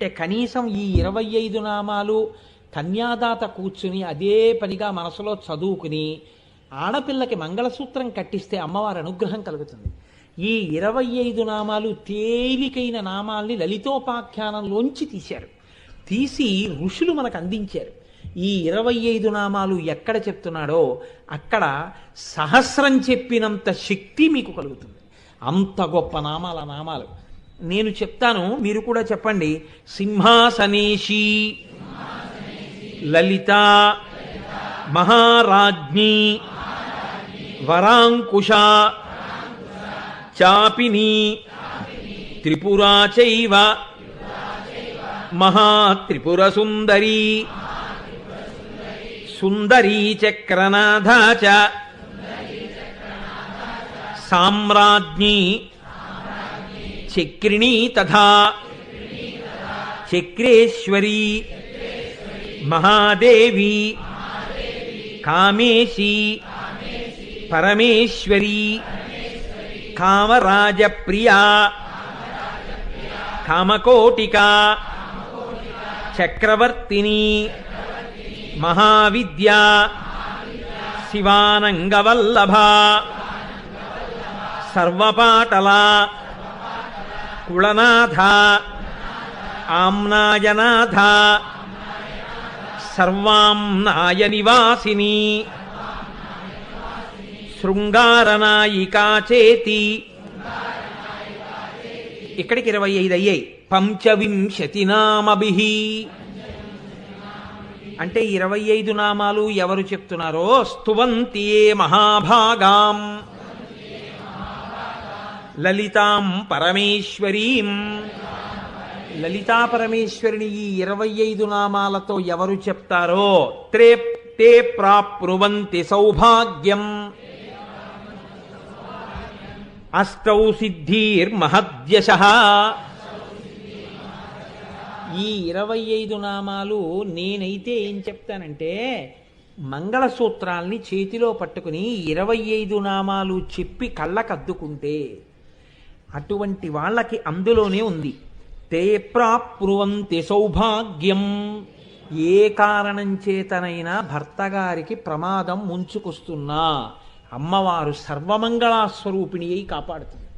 అంటే కనీసం ఈ ఇరవై ఐదు నామాలు కన్యాదాత కూర్చుని అదే పనిగా మనసులో చదువుకుని ఆడపిల్లకి మంగళసూత్రం కట్టిస్తే అమ్మవారి అనుగ్రహం కలుగుతుంది. ఈ ఇరవై ఐదు నామాలు తేలికైన నామాల్ని లలితోపాఖ్యానంలోంచి తీశారు. తీసి ఋషులు మనకు అందించారు. ఈ ఇరవై ఐదు నామాలు ఎక్కడ చెప్తున్నాడో అక్కడ సహస్రం చెప్పినంత శక్తి మీకు కలుగుతుంది. అంత గొప్ప నామాల నామాలు. నేను చెప్తాను మీరు కూడా చెప్పండి. సింహాసనేషి లలిత మహారాజ్ఞి వరాంకుశ చాపిని త్రిపురా చైవ మహాత్రిపుర సుందరీ సుందరీ చక్రనాథ చ సామ్రాజ్ఞి చక్రిణీ తథా. చక్రేశ్వరీ. మహాదేవి. కామేశి. పరమేశ్వరి. కామరాజప్రియా. కామకోటికా. చక్రవర్తిని. మహావిద్య. శివానంగవల్లభ. సర్వపాటలా. కుళనాథ ఆమ్నాయనాథ సర్వాంనాయ నివాసిని శృంగారనాయికా చేతి ఇక్కడికి ఇరవై ఐదు అయ్యాయి. పంచవింశతి నామభి. అంటే ఇరవై ఐదు నామాలు ఎవరు చెప్తున్నారో స్తువంతియే మహాభాగాం. లలితాం పరమేశ్వరీం. లలితా పరమేశ్వరిని ఈ ఇరవై ఐదు నామాలతో ఎవరు చెప్తారో? త్రే తే ప్రాప్నువంతి సౌభాగ్యం. అష్టౌ సిద్ధిర్మహద్యశ. ఈ ఇరవై ఐదు నామాలు నేనైతే ఏం చెప్తానంటే మంగళసూత్రాల్ని చేతిలో పట్టుకుని ఇరవై ఐదు నామాలు చెప్పి కళ్ళకద్దుకుంటే అటువంటి వాళ్ళకి అందులోనే ఉంది. తే ప్రాప్నువంతి సౌభాగ్యం. ఏ కారణం చేతనైనా భర్తగారికి ప్రమాదం ముంచుకొస్తున్నా. అమ్మవారు సర్వమంగళాస్వరూపిణి అయి కాపాడుతుంది.